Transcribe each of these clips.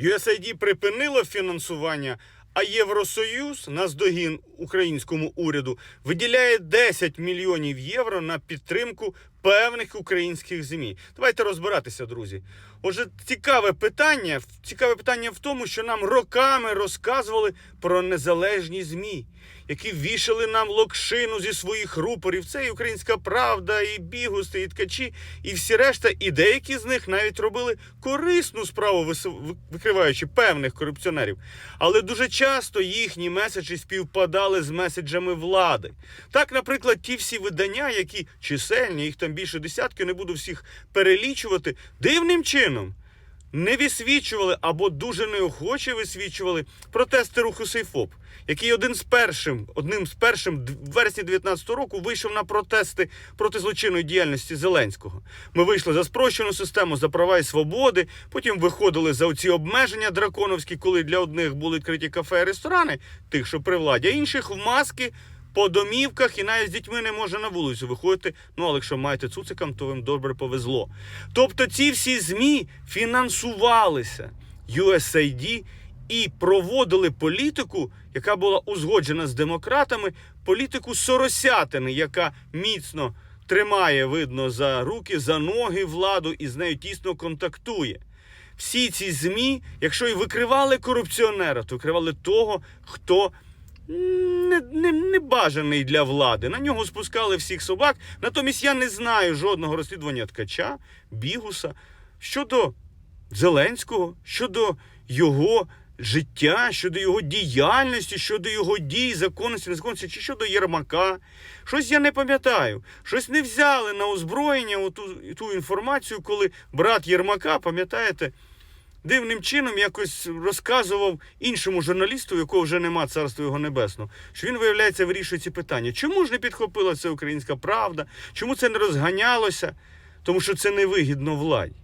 USAID припинило фінансування, а Євросоюз наздогін українському уряду виділяє 10 мільйонів євро на підтримку певних українських ЗМІ. Давайте розбиратися, друзі. Отже, цікаве питання. Цікаве питання в тому, що нам роками розказували про незалежні ЗМІ, які вішали нам локшину зі своїх рупорів. Це і українська правда, і бігусти, і ткачі, і всі решта. І деякі з них навіть робили корисну справу, викриваючи певних корупціонерів. Але дуже часто їхні меседжі співпадали з меседжами влади. Так, наприклад, ті всі видання, які чисельні, їх там більше десятки, не буду всіх перелічувати, дивним чином не висвічували або дуже неохоче висвічували протести руху Сейфоп, який один з першим, одним з першим в вересні 19-го року вийшов на протести проти злочинної діяльності Зеленського. Ми вийшли за спрощену систему за права і свободи. Потім виходили за оці обмеження драконовські, коли для одних були відкриті кафе і ресторани, тих, що при владі, а інших в маски. По домівках і навіть з дітьми не може на вулицю виходити. Ну, але якщо маєте цуцикам, то вам добре повезло. Тобто ці всі ЗМІ фінансувалися USAID і проводили політику, яка була узгоджена з демократами, політику соросятини, яка міцно тримає, видно, за руки, за ноги владу і з нею тісно контактує. Всі ці ЗМІ, якщо і викривали корупціонера, то викривали того, хто не, не, не бажаний для влади. На нього спускали всіх собак. Натомість я не знаю жодного розслідування ткача, бігуса щодо Зеленського, щодо його життя, щодо його діяльності, щодо його дій, законності, незаконності, чи щодо Єрмака. Щось я не пам'ятаю. Щось не взяли на озброєння ту, ту інформацію, коли брат Єрмака, пам'ятаєте, дивним чином якось розказував іншому журналісту, якого вже нема царства його небесного, що він, виявляється, вирішує ці питання. Чому ж не підхопила це українська правда? Чому це не розганялося? Тому що це невигідно владі.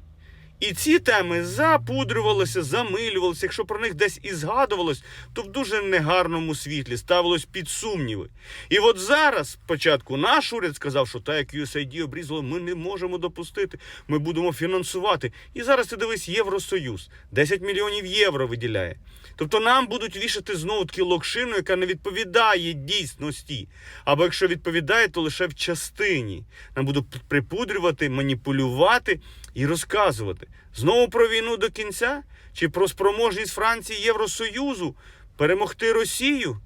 І ці теми запудрювалися, замилювалися. Якщо про них десь і згадувалось, то в дуже негарному світлі ставилось під сумніви. І от зараз, спочатку, наш уряд сказав, що так як USAID обрізало, ми не можемо допустити, ми будемо фінансувати. І зараз ти дивись, Євросоюз 10 мільйонів євро виділяє. Тобто нам будуть вішати знову таки локшину, яка не відповідає дійсності. Або якщо відповідає, то лише в частині. Нам будуть припудрювати, маніпулювати і розказувати. Знову про війну до кінця? Чи про спроможність Франції Євросоюзу перемогти Росію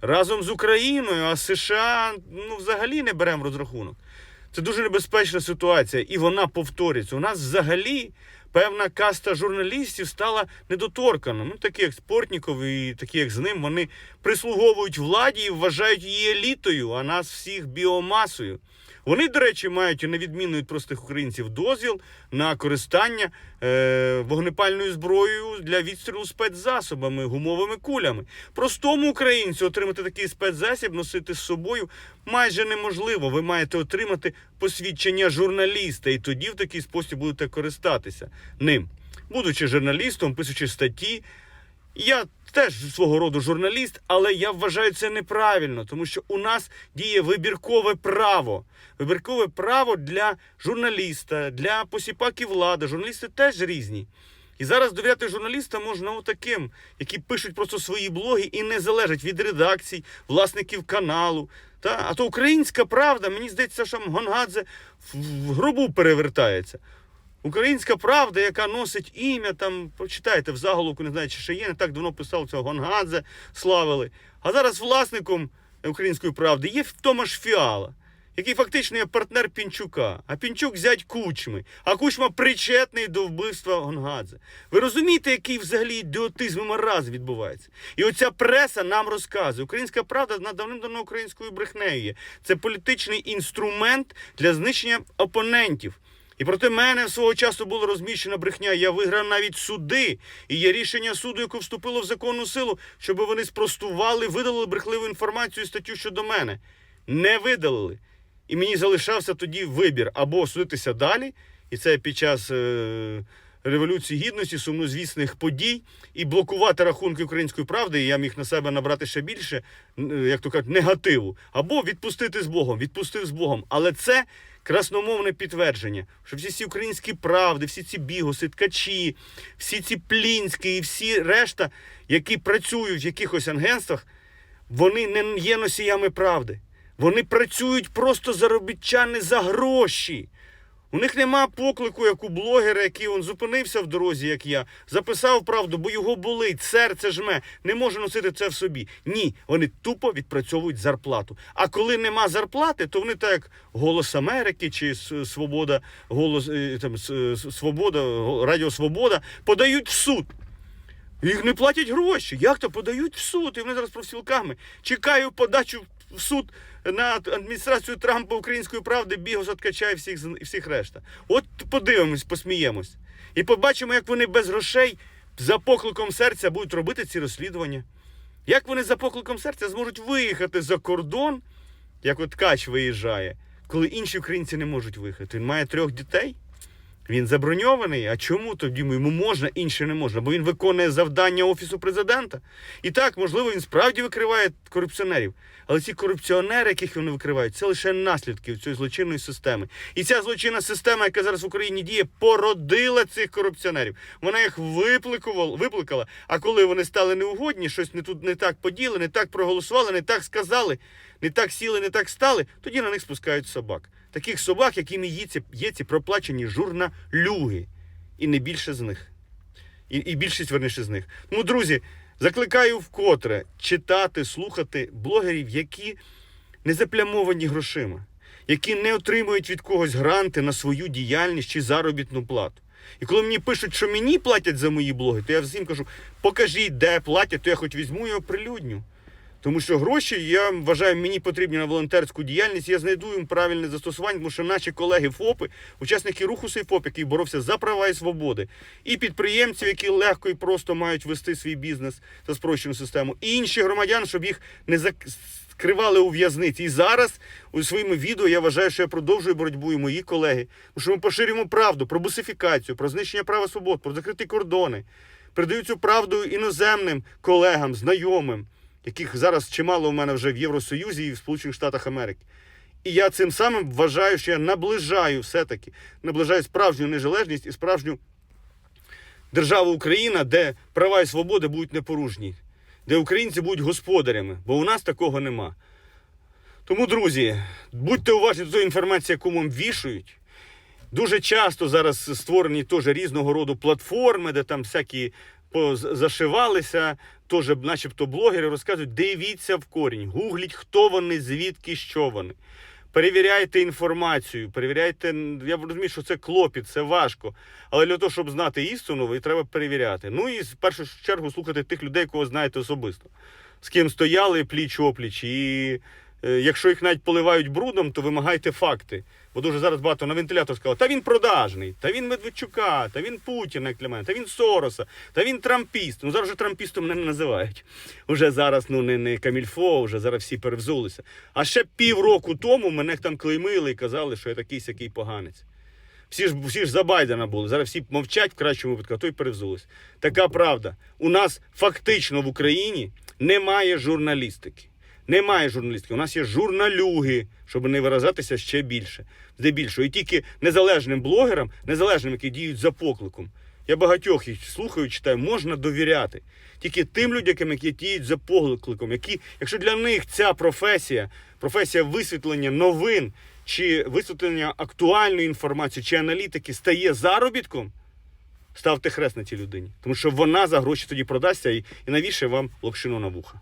разом з Україною, а США ну, взагалі не беремо розрахунок. Це дуже небезпечна ситуація, і вона повторюється. У нас взагалі певна каста журналістів стала недоторкана. Ну, такі як Спортніков і такі, як з ним, вони прислуговують владі і вважають її елітою, а нас всіх біомасою. Вони, до речі, мають на відміну від простих українців дозвіл на користання е, вогнепальною зброєю для відстрілу спецзасобами, гумовими кулями. Простому українцю отримати такий спецзасіб, носити з собою майже неможливо. Ви маєте отримати посвідчення журналіста, і тоді в такий спосіб будете користатися ним. Будучи журналістом, пишучи статті, я теж свого роду журналіст, але я вважаю це неправильно, тому що у нас діє вибіркове право. Вибіркове право для журналіста, для посіпаків влади. Журналісти теж різні. І зараз довіряти журналістам можна отаким, які пишуть просто свої блоги і не залежать від редакцій, власників каналу. Та? А то українська правда, мені здається, що Гонгадзе в гробу перевертається. Українська правда, яка носить ім'я, там прочитайте в заголовку, не знаю, чи ще є, не так давно писав цього Гонгадзе, славили. А зараз власником української правди є Томаш Фіала, який фактично є партнер Пінчука. А Пінчук зять кучми, а кучма причетний до вбивства Гонгадзе. Ви розумієте, який взагалі ідіотизм і маразм відбувається? І оця преса нам розказує. Українська правда над давним-давно українською брехнею є. Це політичний інструмент для знищення опонентів. І проти мене свого часу була розміщена брехня. Я виграв навіть суди. І є рішення суду, яке вступило в законну силу, щоб вони спростували, видалили брехливу інформацію і статтю щодо мене. Не видалили. І мені залишався тоді вибір або судитися далі, і це під час е- Революції Гідності, сумнозвісних подій, і блокувати рахунки української правди, і я міг на себе набрати ще більше, як то кажуть, негативу. Або відпустити з Богом, відпустив з Богом. Але це красномовне підтвердження, що всі ці українські правди, всі ці бігуси, ткачі, всі ці плінські і всі решта, які працюють в якихось агентствах, вони не є носіями правди. Вони працюють просто заробітчани за гроші. У них нема поклику, як у блогера, який он зупинився в дорозі, як я, записав правду, бо його болить, серце жме, не може носити це в собі. Ні, вони тупо відпрацьовують зарплату. А коли нема зарплати, то вони так як Голос Америки чи Свобода, голос е, там Свобода, Радіо Свобода подають в суд. Їх не платять гроші. Як то подають в суд? І вони зараз профспілками. Чекаю подачу в суд на адміністрацію Трампа української правди, Бігоса Ткача і всіх, всіх решта. От подивимось, посміємось. І побачимо, як вони без грошей за покликом серця будуть робити ці розслідування. Як вони за покликом серця зможуть виїхати за кордон, як от Ткач виїжджає, коли інші українці не можуть виїхати. Він має трьох дітей. Він заброньований. А чому тоді йому можна, інші не можна? Бо він виконує завдання Офісу президента. І так, можливо, він справді викриває корупціонерів. Але ці корупціонери, яких вони викривають, це лише наслідки цієї злочинної системи. І ця злочинна система, яка зараз в Україні діє, породила цих корупціонерів. Вона їх випликала. А коли вони стали неугодні, щось не тут не так поділи, не так проголосували, не так сказали, не так сіли, не так стали, тоді на них спускають собак. Таких собак, якими є ці, є ці проплачені журналюги. І не більше з них. І, і більшість верніше з них. Тому, друзі, закликаю вкотре читати, слухати блогерів, які не заплямовані грошима, які не отримують від когось гранти на свою діяльність чи заробітну плату. І коли мені пишуть, що мені платять за мої блоги, то я всім кажу, покажіть, де платять, то я хоч візьму і оприлюдню. Тому що гроші, я вважаю, мені потрібні на волонтерську діяльність. Я знайду їм правильне застосування, тому що наші колеги ФОПи, учасники руху ФОП, який боровся за права і свободи, і підприємців, які легко і просто мають вести свій бізнес за спрощену систему, і інші громадян, щоб їх не закривали у в'язниці. І зараз у своєму відео я вважаю, що я продовжую боротьбу і мої колеги, тому що ми поширюємо правду про бусифікацію, про знищення права свобод, про закриті кордони, передаю цю правду іноземним колегам, знайомим яких зараз чимало у мене вже в Євросоюзі і в Сполучених Штатах Америки. І я цим самим вважаю, що я наближаю все-таки, наближаю справжню незалежність і справжню державу Україна, де права і свободи будуть непорушні, де українці будуть господарями, бо у нас такого нема. Тому, друзі, будьте уважні до інформації, яку вам вішають. Дуже часто зараз створені теж різного роду платформи, де там всякі зашивалися, теж, начебто, блогери розказують, дивіться в корінь, гугліть, хто вони, звідки, що вони. Перевіряйте інформацію, перевіряйте. Я розумію, що це клопіт, це важко. Але для того, щоб знати істину, ви треба перевіряти. Ну і в першу чергу слухати тих людей, кого знаєте особисто, з ким стояли пліч опліч. І е, якщо їх навіть поливають брудом, то вимагайте факти. Бо дуже зараз багато на вентилятор сказали, та він продажний, та він Медведчука, та він Путіна, як для мене, та він Сороса, та він трампіст. Ну зараз вже трампістом не називають. Уже зараз ну не, не камільфо, вже зараз всі перевзулися. А ще півроку тому мене там клеймили і казали, що я такий сякий поганець. Всі ж, всі ж за Байдена були. Зараз всі мовчать в кращому випадку, а то й перевзулись. Така правда. У нас фактично в Україні немає журналістики. Немає журналістики. У нас є журналюги, щоб не виражатися ще більше. Здебільшого. І тільки незалежним блогерам, незалежним, які діють за покликом. Я багатьох їх слухаю, читаю, можна довіряти. Тільки тим людям, які діють за покликом, які, якщо для них ця професія, професія висвітлення новин чи висвітлення актуальної інформації чи аналітики стає заробітком, ставте хрест на цій людині. Тому що вона за гроші тоді продасться і, і навіше вам локшину на вуха.